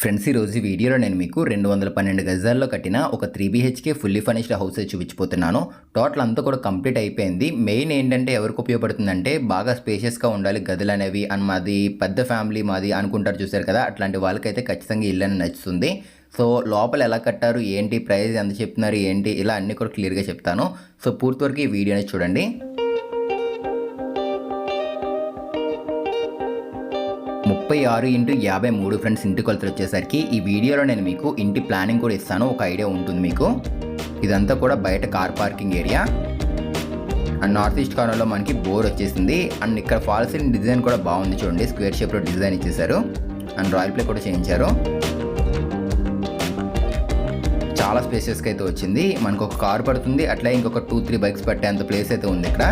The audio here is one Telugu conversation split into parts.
ఫ్రెండ్స్ ఈరోజు వీడియోలో నేను మీకు రెండు వందల పన్నెండు గజాల్లో కట్టిన ఒక three BHK fully furnished house చూపించిపోతున్నాను total అంతా కూడా కంప్లీట్ అయిపోయింది. మెయిన్ ఏంటంటే ఎవరికి ఉపయోగపడుతుందంటే బాగా స్పేషియస్గా ఉండాలి గదులు అనేవి అని మాది పెద్ద ఫ్యామిలీ మాది అనుకుంటారు చూసారు కదా అట్లాంటి వాళ్ళకైతే ఖచ్చితంగా ఇల్లు అని నచ్చుతుంది. సో లోపల ఎలా కట్టారు ఏంటి ప్రైస్ ఎంత చెప్తున్నారు ఏంటి ఇలా అన్నీ కూడా క్లియర్గా చెప్తాను. సో పూర్తి వరకు ఈ వీడియోని చూడండి. ముప్పై ఆరు ఇంటూ యాభై మూడు ఫ్రెండ్స్ ఇంటి కొలతలు వచ్చేసరికి ఈ వీడియోలో నేను మీకు ఇంటి ప్లానింగ్ కూడా ఇస్తాను. ఒక ఐడియా ఉంటుంది మీకు. ఇదంతా కూడా బయట car parking area. And north east కార్నర్లో మనకి బోర్ వచ్చేసింది. అండ్ ఇక్కడ ఫాల్స్ డిజైన్ కూడా బాగుంది చూడండి. స్క్వేర్ షేప్లో డిజైన్ ఇచ్చేసారు అండ్ రాయల్ ప్లే కూడా చేయించారు. చాలా స్పేసెస్కి అయితే వచ్చింది. మనకు ఒక కార్ పడుతుంది. అట్లా ఇంకొక టూ త్రీ బైక్స్ పట్టేంత ప్లేస్ అయితే ఉంది ఇక్కడ.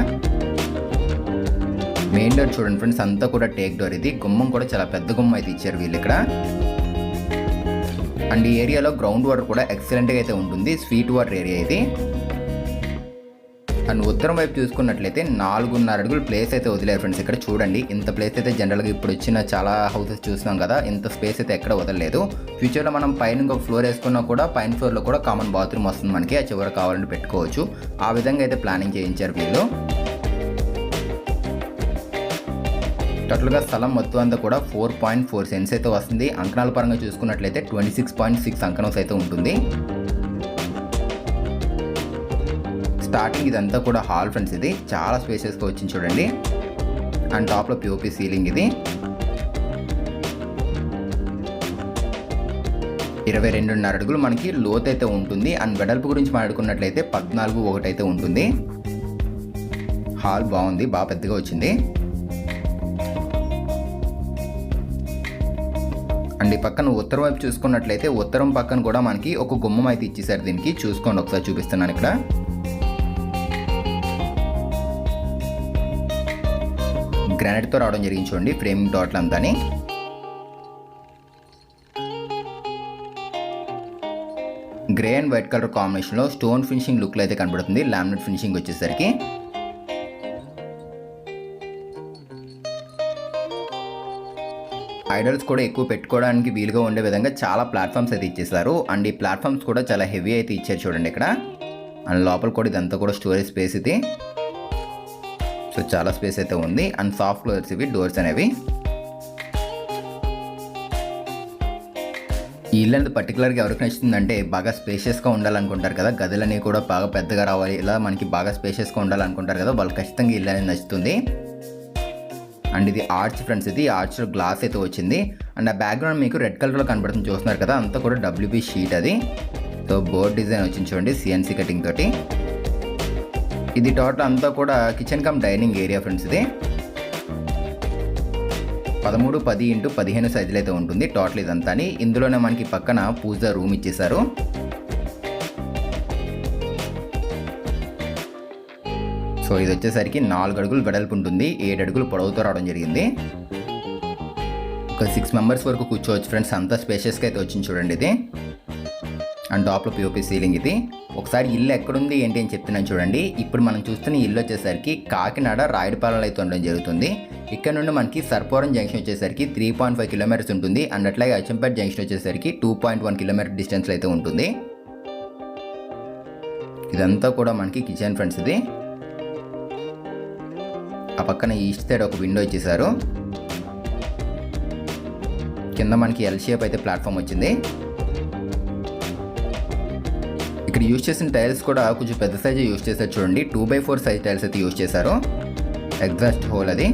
మెయిన్ డోర్ చూడండి ఫ్రెండ్స్ అంతా కూడా టేక్ డోర్ ఇది. గుమ్మం కూడా చాలా పెద్ద గుమ్మం అయితే ఇచ్చారు వీళ్ళు ఇక్కడ. అండ్ ఈ ఏరియాలో గ్రౌండ్ వాటర్ కూడా ఎక్సలెంట్గా అయితే ఉంటుంది. స్వీట్ వాటర్ ఏరియా ఇది. అండ్ ఉత్తరం వైపు చూసుకున్నట్లయితే నాలుగున్నర అడుగులు ప్లేస్ అయితే వదిలేరు ఫ్రెండ్స్ ఇక్కడ. చూడండి ఇంత ప్లేస్ అయితే జనరల్గా ఇప్పుడు వచ్చిన చాలా హౌసెస్ చూస్తున్నాం కదా ఇంత స్పేస్ అయితే ఎక్కడ వదలలేదు. ఫ్యూచర్లో మనం పైన ఇంకొక ఫ్లోర్ వేసుకున్నా కూడా పైన ఫ్లోర్లో కూడా కామన్ బాత్రూమ్ వస్తుంది మనకి. ఆ చివర కావాలంటే పెట్టుకోవచ్చు. ఆ విధంగా అయితే ప్లానింగ్ చేయించారు వీళ్ళు. టోటల్గా స్థలం మొత్తం అంతా కూడా ఫోర్ పాయింట్ ఫోర్ సెన్స్ అయితే వస్తుంది. అంకణాల పరంగా చూసుకున్నట్లయితే ట్వంటీ సిక్స్ పాయింట్ సిక్స్ అంకణంస్ అయితే ఉంటుంది. స్టార్టింగ్ ఇదంతా కూడా హాల్ ఫ్రెండ్స్ ఇది చాలా స్పేసెస్గా వచ్చింది చూడండి. అండ్ టాప్లో పిఓపి సీలింగ్ ఇది. ఇరవై రెండున్నర అడుగులు మనకి లోత్ అయితే ఉంటుంది. అండ్ వెడల్పు గురించి మాట్లాడుకున్నట్లయితే పద్నాలుగు ఒకటైతే ఉంటుంది. హాల్ బాగుంది బాగా పెద్దగా వచ్చింది. అండ్ ఈ పక్కన ఉత్తరం వైపు చూసుకున్నట్లయితే ఉత్తరం పక్కన కూడా మనకి ఒక గుమ్మం అయితే ఇచ్చేసారు దీనికి. చూసుకోండి ఒకసారి చూపిస్తున్నాను ఇక్కడ. గ్రానైట్తో రావడం జరిగింది చూడండి ఫ్రేమింగ్ డాట్లు అంతాని. గ్రే అండ్ వైట్ కలర్ కాంబినేషన్లో స్టోన్ ఫినిషింగ్ లుక్లో అయితే కనబడుతుంది. లామినేట్ ఫినిషింగ్ వచ్చేసరికి. ఐడల్స్ కూడా ఎక్కువ పెట్టుకోవడానికి వీలుగా ఉండే విధంగా చాలా ప్లాట్ఫామ్స్ అయితే ఇచ్చేసారు అండ్ ఈ ప్లాట్ఫామ్స్ కూడా చాలా హెవీ అయితే ఇచ్చారు చూడండి ఇక్కడ. అండ్ లోపల కూడా ఇదంతా కూడా స్టోరేజ్ స్పేస్ ఇది. సో చాలా స్పేస్ అయితే ఉంది. అండ్ సాఫ్ట్ ఫ్లోర్స్ ఇవి డోర్స్ అనేవి. ఈ ఇల్లు అనేది పర్టికులర్గా ఎవరికి నచ్చుతుందంటే బాగా స్పేషియస్గా ఉండాలనుకుంటారు కదా. గదులన్నీ కూడా బాగా పెద్దగా రావాలి. ఇలా మనకి బాగా స్పేషియస్గా ఉండాలనుకుంటారు కదా. వాళ్ళు ఖచ్చితంగా ఇల్లు అనేది నచ్చుతుంది. అండ్ ఇది ఆర్చ్ ఫ్రెండ్స్ ఇది ఆర్చ్ గ్లాస్ అయితే వచ్చింది. అండ్ ఆ బ్యాక్గ్రౌండ్ మీకు రెడ్ కలర్లో కనబడుతుంది చూస్తున్నారు కదా అంతా కూడా డబ్ల్యూబీ షీట్ అది. సో బోర్డ్ డిజైన్ వచ్చింది చూడండి సిఎన్సీ కటింగ్ తోటి. ఇది టోటల్ అంతా కూడా kitchen cum dining area friends ఇది. పదమూడు పది ఇంటూ పదిహేను సైజులు అయితే ఉంటుంది టోటల్ ఇదంతా ఇందులోనే మనకి పక్కన పూజ రూమ్ ఇచ్చేసారు సో ఇది వచ్చేసరికి నాలుగు అడుగులు వెడల్పు ఉంటుంది ఏడు అడుగులు పొడవుతో రావడం జరిగింది. ఒక సిక్స్ మెంబర్స్ వరకు కూర్చోవచ్చు ఫ్రెండ్స్ అంతా స్పేషియస్గా అయితే వచ్చింది చూడండి ఇది. అండ్ టాప్లో పిఓపి సీలింగ్ ఇది. ఒకసారి ఇల్లు ఎక్కడుంది ఏంటి అని చెప్తున్నాను చూడండి. ఇప్పుడు మనం చూస్తున్న ఇల్లు వచ్చేసరికి కాకినాడ రాయడపాలెంలో అయితే ఉండడం జరుగుతుంది. ఇక్కడ నుండి మనకి సర్పవరం జంక్షన్ వచ్చేసరికి త్రీ పాయింట్ ఫైవ్ కిలోమీటర్స్ ఉంటుంది. అండ్ అట్లాగే అచ్చంపేట జంక్షన్ వచ్చేసరికి టూ పాయింట్ వన్ కిలోమీటర్ డిస్టెన్స్లో అయితే ఉంటుంది. ఇదంతా కూడా మనకి కిచెన్ ఫ్రెండ్స్ ఇది. ఆ పక్కన ఈస్ట్ సైడ్ ఒక విండో ఇచ్చేసారు కింద మనకి ఎల్ షేప్ అయితే ప్లాట్ఫామ్ వచ్చింది. ఇక్కడ యూజ్ చేసిన టైల్స్ కూడా కొంచెం పెద్ద సైజు యూజ్ చేశారు చూడండి. Two by four size tiles అయితే యూజ్ చేశారు. ఎగ్జాస్ట్ హోల్ అది.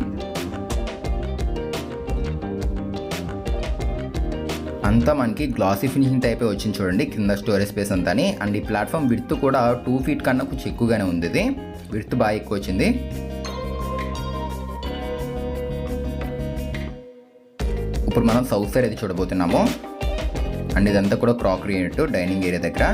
అంతా మనకి గ్లాసీ ఫినిషింగ్ టైపే వచ్చింది చూడండి. కింద స్టోరేజ్ స్పేస్ అంతా అండ్ ఈ ప్లాట్ఫామ్ విడ్త్ కూడా టూ ఫీట్ కన్నా కొంచెం ఎక్కువగానే ఉంది ఇది. విడ్త్ బాగా ఎక్కువ వచ్చింది. ఇప్పుడు మనం సౌత్ సైడ్ అయితే చూడబోతున్నాము. అండ్ ఇదంతా కూడా క్రాకరీ యూనిట్ డైనింగ్ ఏరియా దగ్గర.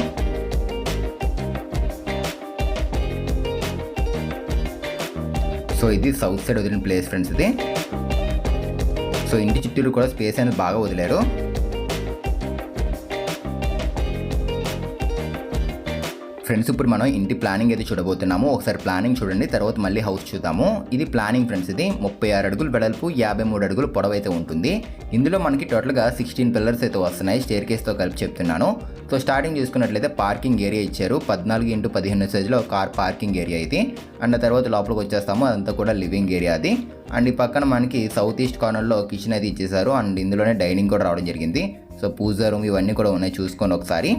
సో ఇది సౌత్ సైడ్ వదిలిన ప్లేస్ ఫ్రెండ్స్ ఇది. సో ఇంటి చుట్టూరు కూడా స్పేస్ అనేది బాగా వదిలేరు. ఫ్రెండ్స్ ఇప్పుడు మనం ఇంటి ప్లానింగ్ అయితే చూడబోతున్నాము. ఒకసారి ప్లానింగ్ చూడండి తర్వాత మళ్ళీ హౌస్ చూద్దాము. ఇది ప్లానింగ్ ఫ్రెండ్స్ ఇది ముప్పై ఆరు అడుగులు వెడల్పు యాభై మూడు అడుగులు పొడవు అయితే ఉంటుంది. ఇందులో మనకి టోటల్గా సిక్స్టీన్ పిల్లర్స్ అయితే వస్తున్నాయి స్టేర్ కేస్తో కలిపి చెప్తున్నాను. సో స్టార్టింగ్ చూసుకున్నట్లయితే పార్కింగ్ ఏరియా ఇచ్చారు. పద్నాలుగు ఇంటూ పదిహేను సైజులో కార్ పార్కింగ్ ఏరియా ఇది. అండ్ తర్వాత లోపలికి వచ్చేస్తాము అదంతా కూడా లివింగ్ ఏరియా అది. అండ్ ఈ పక్కన మనకి సౌత్ ఈస్ట్ కార్నర్లో కిచెన్ అయితే ఇచ్చేసారు అండ్ ఇందులోనే డైనింగ్ కూడా రావడం జరిగింది. సో పూజా రూమ్ ఇవన్నీ కూడా ఉన్నాయి చూసుకోండి ఒకసారి.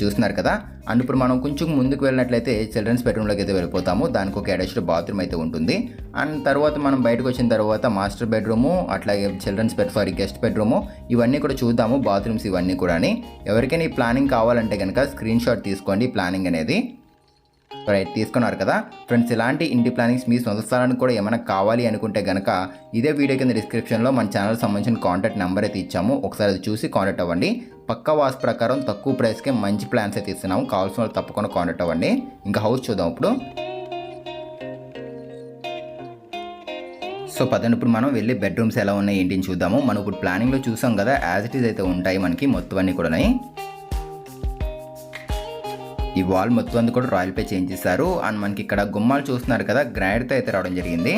చూస్తున్నారు కదా. అండ్ ఇప్పుడు మనం కొంచెం ముందుకు వెళ్ళినట్లయితే చిల్డ్రన్స్ బెడ్రూమ్లోకి అయితే వెళ్ళిపోతాము. దానికి ఒక అటాచ్డ్ బాత్రూమ్ అయితే ఉంటుంది. అండ్ తర్వాత మనం బయటకు వచ్చిన తర్వాత మాస్టర్ బెడ్రూము అట్లాగే children's bed sorry guest bedroom ఇవన్నీ కూడా చూద్దాము. బాత్రూమ్స్ ఇవన్నీ కూడా ఎవరికైనా ఈ ప్లానింగ్ కావాలంటే కనుక స్క్రీన్ షాట్ తీసుకోండి ప్లానింగ్ అనేది. రైట్ తీసుకున్నారు కదా. ఫ్రెండ్స్ ఇలాంటి ఇంటి ప్లానింగ్స్ మీ సొంత స్థలానికి కూడా ఏమైనా కావాలి అనుకుంటే గనక ఇదే వీడియో కింద డిస్క్రిప్షన్లో మన ఛానల్ సంబంధించిన కాంటాక్ట్ నెంబర్ అయితే ఇచ్చాము. ఒకసారి అది చూసి కాంటాక్ట్ అవ్వండి. పక్క వాస్ ప్రకారం తక్కువ ప్రైస్కే మంచి ప్లాన్స్ అయితే ఇస్తున్నాము. కావాల్సిన వాళ్ళు తప్పకుండా కాంటాక్ట్ అవ్వండి. ఇంకా హౌస్ చూద్దాం ఇప్పుడు. సో పదండి ఇప్పుడు మనం వెళ్ళి బెడ్రూమ్స్ ఎలా ఉన్నాయి ఏంటి చూద్దాము. మనం ఇప్పుడు ప్లానింగ్లో చూసాం కదా యాజ్ ఇట్ ఈజ్ అయితే ఉంటాయి మనకి మొత్తం అన్నీ కూడా ఈ వాల్ మొత్తం అంతా కూడా రాయల్ పే చేంజ్ చేశారు. అండ్ మనకి ఇక్కడ గుమ్మాలు చూస్తున్నారు కదా గ్రానైట్తో అయితే రావడం జరిగింది.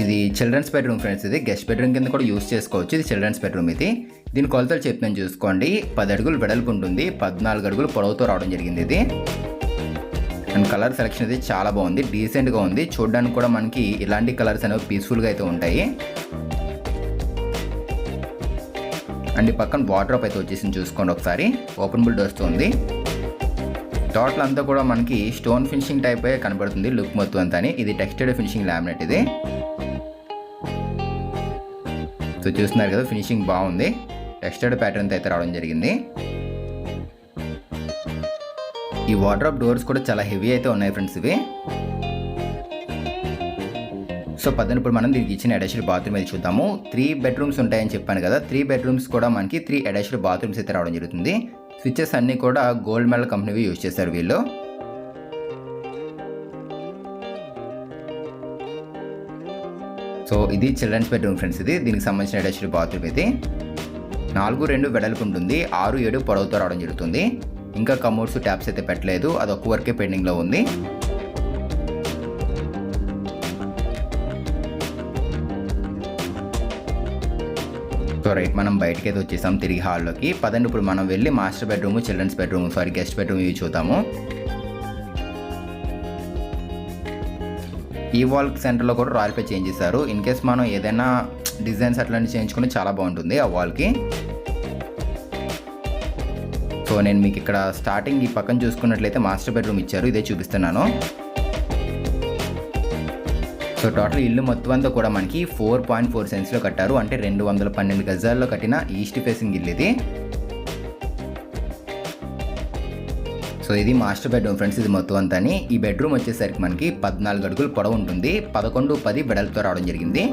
ఇది చిల్డ్రన్స్ బెడ్రూమ్ ఫ్రెండ్స్ ఇది గెస్ట్ బెడ్రూమ్ కింద కూడా యూస్ చేసుకోవచ్చు. ఇది చిల్డ్రన్స్ బెడ్రూమ్ ఇది. దీని కొలతలు చెప్పిన చూసుకోండి. పది అడుగులు వెడల్పు ఉంటుంది. పద్నాలుగు అడుగులు పొడవుతో రావడం జరిగింది ఇది. అండ్ కలర్ సెలెక్షన్ అయితే చాలా బాగుంది. డీసెంట్గా ఉంది. చూడడానికి కూడా మనకి ఇలాంటి కలర్స్ అనేవి పీస్ఫుల్గా అయితే ఉంటాయి. అండ్ ఈ పక్కన వాటర్ అయితే వచ్చేసింది చూసుకోండి ఒకసారి. ఓపెనబుల్ డోర్స్ ఉంది. టోటల్ అంతా కూడా మనకి స్టోన్ ఫినిషింగ్ టైప్ కనబడుతుంది లుక్ మొత్తం అంతా ఇది టెక్స్టైడ్ ఫినిషింగ్ లామినేట్ ఇది. సో చూస్తున్నారు కదా ఫినిషింగ్ బాగుంది. టెక్స్టైడ్ ప్యాటర్న్ అయితే రావడం జరిగింది. ఈ వాటర్ డోర్స్ కూడా చాలా హెవీ అయితే ఉన్నాయి ఫ్రెండ్స్ ఇవి. సో పద్దెనిమిది ఇప్పుడు మనం దీనికి ఇచ్చిన అటాచ్డ్ బాత్రూమ్ అయితే చూద్దాము. త్రీ బెడ్రూమ్స్ ఉంటాయని చెప్పాను కదా త్రీ బెడ్రూమ్స్ కూడా మనకి త్రీ అటాచ్డ్ బాత్రూమ్స్ అయితే రావడం జరుగుతుంది. స్విచ్చెస్ అన్నీ కూడా గోల్డ్ మెడల్ కంపెనీవి యూజ్ చేశారు వీళ్ళు. సో ఇది చిల్డ్రన్స్ బెడ్రూమ్ ఫ్రెండ్స్ ఇది దీనికి సంబంధించిన అటాచ్డ్ బాత్రూమ్ ఇది. నాలుగు రెండు వెడల్పు ఉంటుంది ఆరు ఏడు పొడవుతో రావడం జరుగుతుంది. ఇంకా కమోడ్స్ ట్యాప్స్ అయితే పెట్టలేదు అది ఒక్క వరకే పెండింగ్లో ఉంది. సో రైట్ మనం బయటకి అయితే వచ్చేసాం. తిరిగి హాల్లోకి. పదండి ఇప్పుడు మనం వెళ్ళి master bedroom children's bedroom sorry guest bedroom ఇవి చూద్దాము. ఈ వాల్ సెంటర్లో కూడా రాయల్ పే చేంజ్ చేశారు. ఇన్ కేస్ మనం ఏదైనా డిజైన్స్ అట్లాంటివి చేయించుకుంటే చాలా బాగుంటుంది ఆ వాల్కి. సో నేను మీకు ఇక్కడ స్టార్టింగ్ ఈ పక్కన చూసుకున్నట్లయితే మాస్టర్ బెడ్రూమ్ ఇచ్చారు. ఇదే చూపిస్తున్నాను. సో టోటల్ ఇల్లు మొత్తం అంతా కూడా మనకి ఫోర్ పాయింట్ ఫోర్ సెన్స్లో కట్టారు. అంటే రెండు వందల పన్నెండు గజాల్లో కట్టిన ఈస్ట్ ఫేసింగ్ ఇల్లు ఇది. సో ఇది మాస్టర్ బెడ్రూమ్ ఫ్రెండ్స్ ఇది మొత్తం అంతా ఈ బెడ్రూమ్ వచ్చేసరికి మనకి పద్నాలుగు అడుగులు పొడవు ఉంటుంది. పదకొండు పది బెడల్తో రావడం జరిగింది.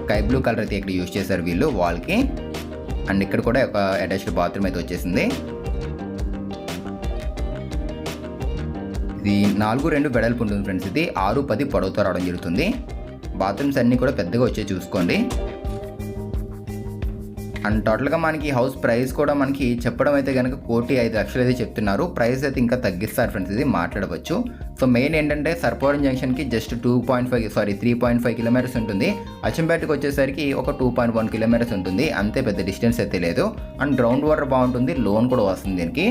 స్కై బ్లూ కలర్ అయితే ఇక్కడ యూజ్ చేశారు వీళ్ళు వాల్కి. అండ్ ఇక్కడ కూడా ఒక అటాచ్డ్ బాత్రూమ్ అయితే వచ్చేసింది. ఇది నాలుగు రెండు వెడల్పు ఉంటుంది ఫ్రెండ్స్ ఇది ఆరు పది పొడవుతో రావడం జరుగుతుంది. బాత్రూమ్స్ అన్నీ కూడా పెద్దగా వచ్చే చూసుకోండి. అండ్ టోటల్గా మనకి హౌస్ ప్రైస్ కూడా మనకి చెప్పడం అయితే కనుక కోటి ఐదు లక్షలు అయితే చెప్తున్నారు. ప్రైస్ అయితే ఇంకా తగ్గిస్తారు ఫ్రెండ్స్ ఇది మాట్లాడవచ్చు. సో మెయిన్ ఏంటంటే Sarpavaram జంక్షన్కి just two point five sorry three point five kilometres ఉంటుంది. అచ్చంపేటకి వచ్చేసరికి ఒక టూ పాయింట్ వన్ కిలోమీటర్స్ ఉంటుంది. అంతే పెద్ద డిస్టెన్స్ అయితే లేదు. అండ్ గ్రౌండ్ వాటర్ బాగుంటుంది. లోన్ కూడా వస్తుంది దీనికి.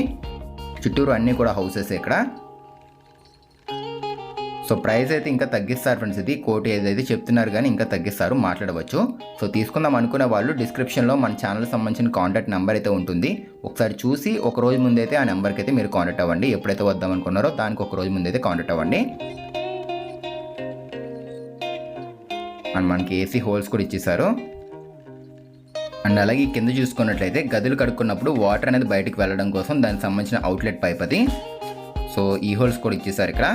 చుట్టూరు అన్నీ కూడా హౌసెస్ ఇక్కడ. సో ప్రైస్ అయితే ఇంకా తగ్గిస్తారు ఫ్రెండ్స్ ఇది కోటి ఏదైతే చెప్తున్నారు కానీ ఇంకా తగ్గిస్తారు మాట్లాడవచ్చు. సో తీసుకుందాం అనుకునే వాళ్ళు డిస్క్రిప్షన్లో మన ఛానల్ సంబంధించిన కాంటాక్ట్ నెంబర్ అయితే ఉంటుంది. ఒకసారి చూసి ఒక రోజు ముందైతే ఆ నెంబర్కి అయితే మీరు కాంటాక్ట్ అవ్వండి. ఎప్పుడైతే వద్దాం అనుకున్నారో దానికి ఒక రోజు ముందైతే కాంటాక్ట్ అవ్వండి. అండ్ మనకి ఏసీ హోల్స్ కూడా ఇచ్చేసారు. అండ్ అలాగే కింద చూసుకున్నట్లయితే గదులు కడుక్కున్నప్పుడు వాటర్ అనేది బయటకు వెళ్ళడం కోసం దానికి సంబంధించిన అవుట్లెట్ పైప్ అది సో ఈ హోల్స్ కూడా ఇచ్చేసారు ఇక్కడ.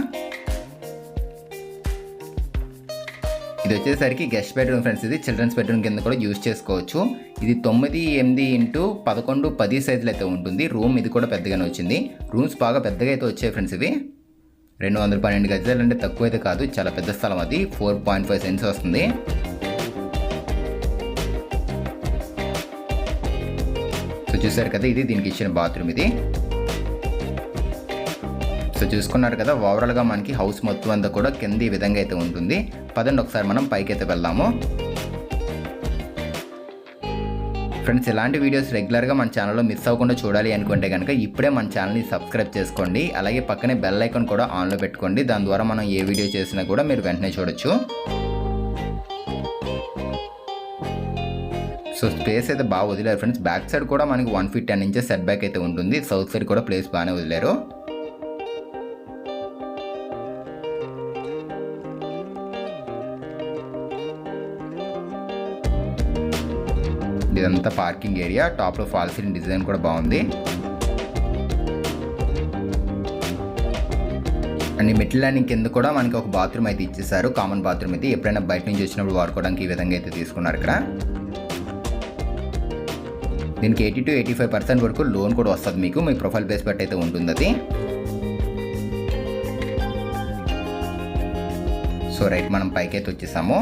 ఇది వచ్చేసరికి గెస్ట్ బెడ్రూమ్ ఫ్రెండ్స్ ఇది చిల్డ్రన్స్ బెడ్రూమ్ కింద కూడా యూజ్ చేసుకోవచ్చు. ఇది తొమ్మిది ఎనిమిది ఇంటూ పదకొండు పది సైజులు అయితే ఉంటుంది. రూమ్ ఇది కూడా పెద్దగానే వచ్చింది. రూమ్స్ బాగా పెద్దగా అయితే వచ్చాయి ఫ్రెండ్స్ ఇవి. రెండు వందల పన్నెండు గజాలు అంటే తక్కువ అయితే కాదు చాలా పెద్ద స్థలం అది. ఫోర్ పాయింట్ ఫైవ్ సెన్స్ వస్తుంది. చూసారు కదా ఇది దీనికి ఇచ్చిన బాత్రూమ్ ఇది. సో చూసుకున్నారు కదా ఓవరాల్గా మనకి హౌస్ మొత్తం అంతా కూడా కింద ఈ విధంగా అయితే ఉంటుంది. పదండి ఒకసారి మనం పైకి అయితే వెళ్దాము. ఫ్రెండ్స్ ఇలాంటి వీడియోస్ రెగ్యులర్గా మన ఛానల్లో మిస్ అవ్వకుండా చూడాలి అనుకుంటే కనుక ఇప్పుడే మన ఛానల్ని సబ్స్క్రైబ్ చేసుకోండి. అలాగే పక్కనే బెల్ ఐకాన్ కూడా ఆన్లో పెట్టుకోండి. దాని ద్వారా మనం ఏ వీడియో చేసినా కూడా మీరు వెంటనే చూడొచ్చు. సో స్పేస్ అయితే బాగా వదిలేరు. ఫ్రెండ్స్ బ్యాక్ సైడ్ కూడా మనకి one foot ten inches set back అయితే ఉంటుంది. సౌత్ సైడ్ కూడా ప్లేస్ బాగానే వదిలేరు. ఇదంతా పార్కింగ్ ఏరియా. టాప్లో ఫాల్ సీలింగ్ డిజైన్ కూడా బాగుంది. అండ్ ఈ ల్యాండింగ్ కింద కూడా మనకి ఒక బాత్రూమ్ అయితే ఇచ్చేసారు. కామన్ బాత్రూమ్ అయితే ఎప్పుడైనా బయట నుంచి వచ్చినప్పుడు వాడుకోవడానికి ఈ విధంగా అయితే తీసుకున్నారు ఇక్కడ. దీనికి eighty to eighty five percent వరకు లోన్ కూడా వస్తుంది మీకు. మీ ప్రొఫైల్ బేస్ బట్టి అయితే ఉంటుంది అది. సో రైట్ మనం పైకి అయితే వచ్చేసాము.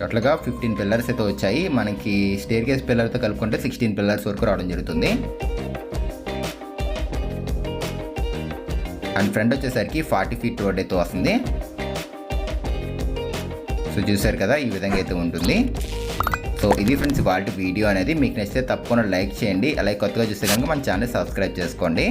టోటల్గా ఫిఫ్టీన్ పిల్లర్స్ అయితే వచ్చాయి. మనకి స్టేర్ కేస్ పిల్లర్తో కలుపుకుంటే సిక్స్టీన్ పిల్లర్స్ వరకు రావడం జరుగుతుంది. అండ్ ఫ్రంట్ వచ్చేసరికి ఫార్టీ ఫీట్ రోడ్ అయితే వస్తుంది. సో చూసారు కదా ఈ విధంగా అయితే ఉంటుంది. సో ఇది ఫ్రెండ్స్ వాళ్ళ వీడియో అనేది. మీకు నచ్చితే తప్పకుండా లైక్ చేయండి. అలాగే కొత్తగా చూస్తే కనుక మన ఛానల్ సబ్స్క్రైబ్ చేసుకోండి.